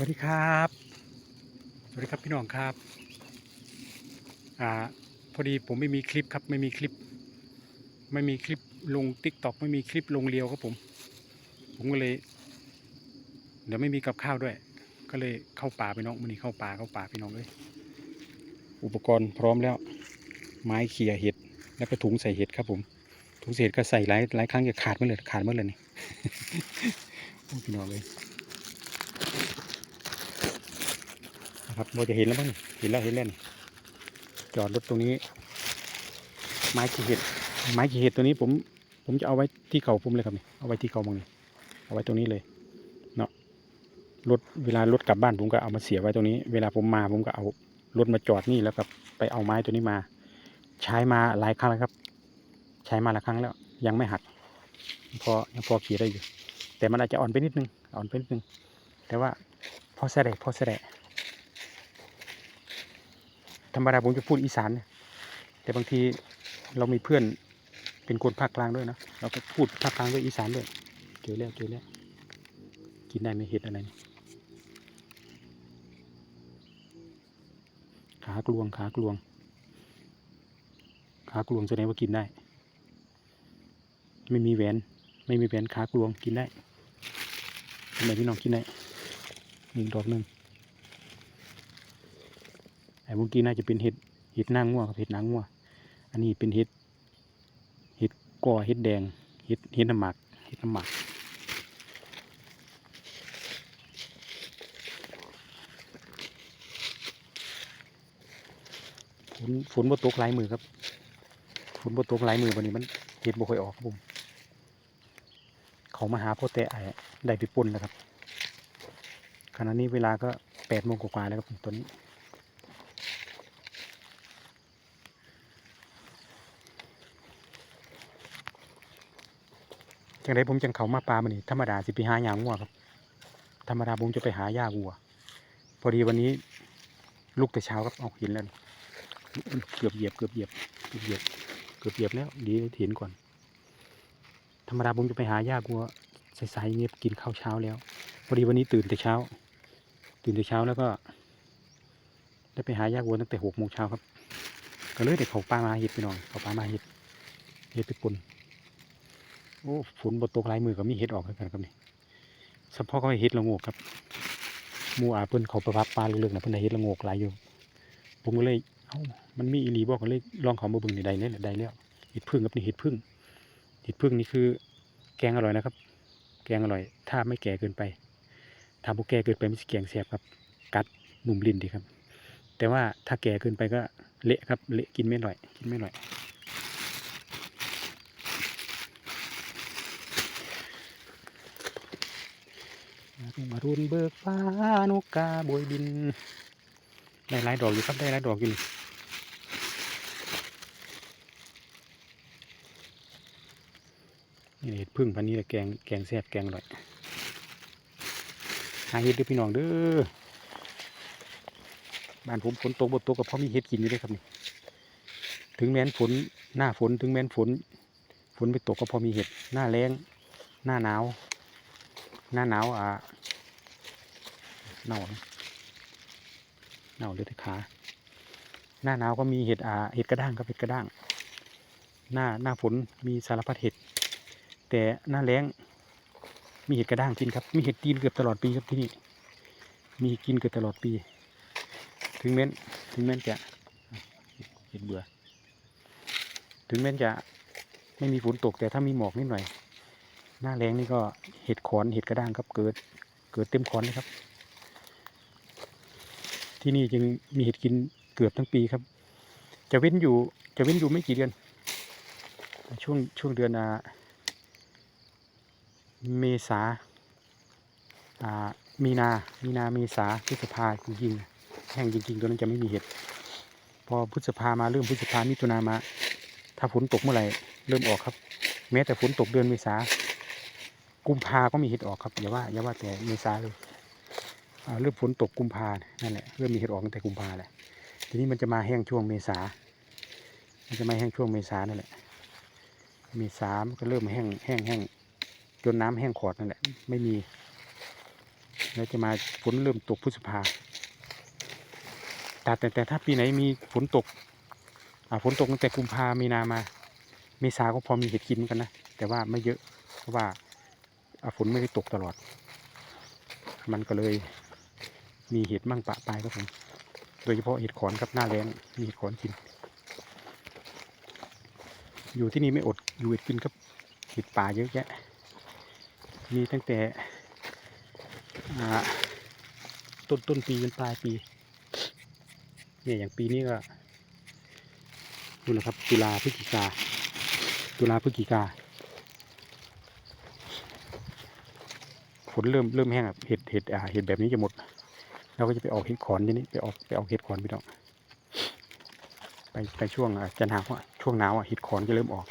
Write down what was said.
วัสดีครับ สวัสดีครับพี่น้องครับ อ่า พอดีผมไม่มีคลิปครับ ไม่มีคลิป ไม่มีคลิปลงติ๊กต็อกไม่มีคลิปลงเรียวครับผม ผมก็เลย เดี๋ยวไม่มีกับข้าวด้วย ก็เลยเข้าป่าพี่น้องมันนี่เข้าป่าเข้าป่าพี่น้องเลย อุปกรณ์พร้อมแล้ว ไม้เขี่ยเห็ด แล้วก็ถุงใส่เห็ดครับผม ถุงใส่เห็ดก็ใส่หลายหลายครั้งจะขาดเมื่อเลยขาดเมื่อเลยนี่พี่น้องเลย นะครับเราจะเห็นแล้วบ้งเห็นแล้วเห็นแล้วนี่จอดรถตรงนี้ ไม้ขีเห็ดไม้ขีเห็ดตัวนี้ผม ผมจะเอาไว้ที่เก่าผมเลยครับนี่เอาไว้ที่เก่ามึงนี่เอาไว้ตรงนี้เลยเนาะรถเวลารถกลับบ้านผมก็เอามาเสียไว้ตรงนี้ เวลาผมมาผมก็เอารถมาจอดนี่แล้วก็ไปเอาไม้ตัวนี้มา ใช้มาหลายครั้งแล้วครับ ใช้มาหลายครั้งแล้ว ยังไม่หักพอยังพอขี่ได้อยู่ แต่มันอาจจะอ่อนไปนิดนึงอ่อนไปนิดนึง แต่ว่าพอแสดงพอแสดง ธรรมดาผมจะพูดอีสานเนี่ยแต่บางทีเรามีเพื่อนเป็นคนภาคกลางด้วยนะเราก็พูดภาคกลางด้วยอีสานด้วยเจอแล้วเจอแล้วกินได้ไหมเห็ดอะไรนี่ขากลวงขากลวง ขากลวงแสดงว่ากินได้ ไม่มีแหวน ไม่มีแหวนขากลวงกินได้ทำไมพี่น้องกินได้หนึ่งดอกหนึ่ง ไอ้เมื่อกี้น่าจะเป็นเห็ดเห็ดนางงัวกับเห็ดนางงัวอันนี้เป็นเห็ดเห็ดก่อเห็ดแดงเห็ดเห็ดน้ำหมักเห็ดน้ำหมักฝนฝนบ่ตกหลายมือครับฝนบ่ตกหลายมือวันนี้มันเห็ดบ่ค่อยออกครับผมเขามาหาพ่อแต่ไอ้ได้ไปปนแล้วครับขณะนี้เวลาก็แปดโมงกว่าแล้วครับผมตอนนี้ จังไดผมจังเขามาปลามันนี่ธรรมดาสิไปหาหยางงัวครับ ธรรมดาผมจะไปหาหญ้าวัว พอดีวันนี้ลุกแต่เช้าครับเอาเห็นแล้วเกือบเหยียบเกือบเหยียบเกือบเหยียบเกือบเหยียบแล้วดีเห็นก่อน ธรรมดาผมจะไปหาหญ้าวัวสายๆเงียบกินข้าวเช้าแล้ว พอดีวันนี้ตื่นแต่เช้า ตื่นแต่เช้าแล้วก็ ได้ไปหาหญ้าวัวตั้งแต่หกโมงเช้าครับ ก็เลยได้เขาปลามาเห็ดไปหน่อยเขาปลามาเห็ดเห็ดไปปน อ้ฝนบตกหลายมือก็มีเห็ดออกเหมือนกันครับนี่เฉพาะก็เห็ดละโงกครับมูอาเพิ่นเขาไปพับปลาเรื่องๆนะเพิ่นได้เห็ดละโงกหลายอยู่ผมก็เลยเอ้ามันมีอีลีบอกก็เลยลองเขามาบิ่งในใดเนี่ยแหละใดแล้วเห็ดพึ่งครับนี่เห็ดพึ่งเห็ดพึ่งนี่คือ แกงอร่อยนะครับ แกงอร่อย ถ้าไม่แก่เกินไปถ้าบุแก่เกินไปมันจะแกงแสบครับ กัดหนุ่มลิ้นดีครับ แต่ว่าถ้าแก่เกินไปก็เละครับเละกินไม่อร่อย กินไม่อร่อย มารุนเบิกฟ้านกกาโบยบิน ได้หลายดอกอยู่ครับได้หลายดอกอยู่นี่เห็ดพึ่งพันนี้แหละแกงแกงแซ่บแกงอร่อยหาเห็ดด้วยพี่น้องเด้อบ้านผมฝนตกบดตกกับพ่อมีเห็ดกินอยู่ด้วยครับนี่ถึงแม้นฝนหน้าฝนถึงแม้นฝน ฝนไปตกก็พอมีเห็ดหน้าแรงหน้าหนาว หน้าหนาวอะ เน่านะเน่าเลยที่ขาหน้าหนาวก็มีเห็ดอ่าเห็ดกระด้างครับเห็ดกระด้าง หน้าหน้าฝนมีสารพัดเห็ด แต่หน้าแล้งมีเห็ดกระด้างกินครับ มีเห็ดกินเกือบตลอดปีครับที่นี่ มีกินเกือบตลอดปี ถึงแม้นถึงแม้นจะเห็ดเบื่อ ถึงแม้นจะไม่มีฝนตกแต่ถ้ามีหมอกนิดหน่อย หน้าแรงนี่ก็เห็ดขอนเห็ดกระด้างครับเกิด เกิดเต็มขอนเลยครับ ที่นี่จึงมีเห็ดกินเกือบทั้งปีครับ จะเว้นอยู่จะเว้นอยู่ไม่กี่เดือน ช่วงช่วงเดือนอ่าเมษาอ่ามีนา มีนา เมษาพฤษภาจริงๆแห้งจริงๆตัวนั้นจะไม่มีเห็ด พอพฤษภามาเริ่มพฤษภามิถุนามา ถ้าฝนตกเมื่อไหร่เริ่มออกครับ แม้แต่ฝนตกเดือนเมษากุมภาก็มีเห็ดออกครับอย่าว่าอย่าว่าแต่เมษาเลย เริ่มฝนตกกุมภาเนี่ยนั่นแหละเริ่มมีเห็ดออกตั้งแต่กุมภาแหละทีนี้มันจะมาแห้งช่วงเมษา มันจะมาแห้งช่วงเมษานั่นแหละ เมษามันก็เริ่มแห้งแห้งแห้งจนน้ำแห้งขอดนั่นแหละ ไม่มี แล้วจะมาฝนเริ่มตกพฤษภาแต่แต่แต่ถ้าปีไหนมีฝนตกอ่าฝนตกตั้งแต่กุมภามีนามา เมษาก็พอมีเห็ดกินเหมือนกันนะ แต่ว่าไม่เยอะ เพราะว่าฝนไม่ได้ตกตลอด มันก็เลย มีเห็ดมั่งปะปลายครับผม โดยเฉพาะเห็ดขอนครับหน้าแรงมีเห็ดขอนกิน อยู่ที่นี่ไม่อดอยู่เห็ดกินครับเห็ดป่าเยอะแยะ มีตั้งแต่ต้นต้นปีจนปลายปี เนี่ยอย่างปีนี้ก็ดูนะครับตุลาพฤศจิกาตุลาพฤศจิกาฝนเริ่มเริ่มแห้งอะเห็ดเห็ดอ่าเห็ดแบบนี้จะหมด เราก็จะไปออกเห็ดขอนทีนี้ไปออกไปออกเห็ดขอนพี่น้องไปไปช่วงอะจะหนาวอะช่วงหนาวอะเห็ดขอนจะเริ่มออก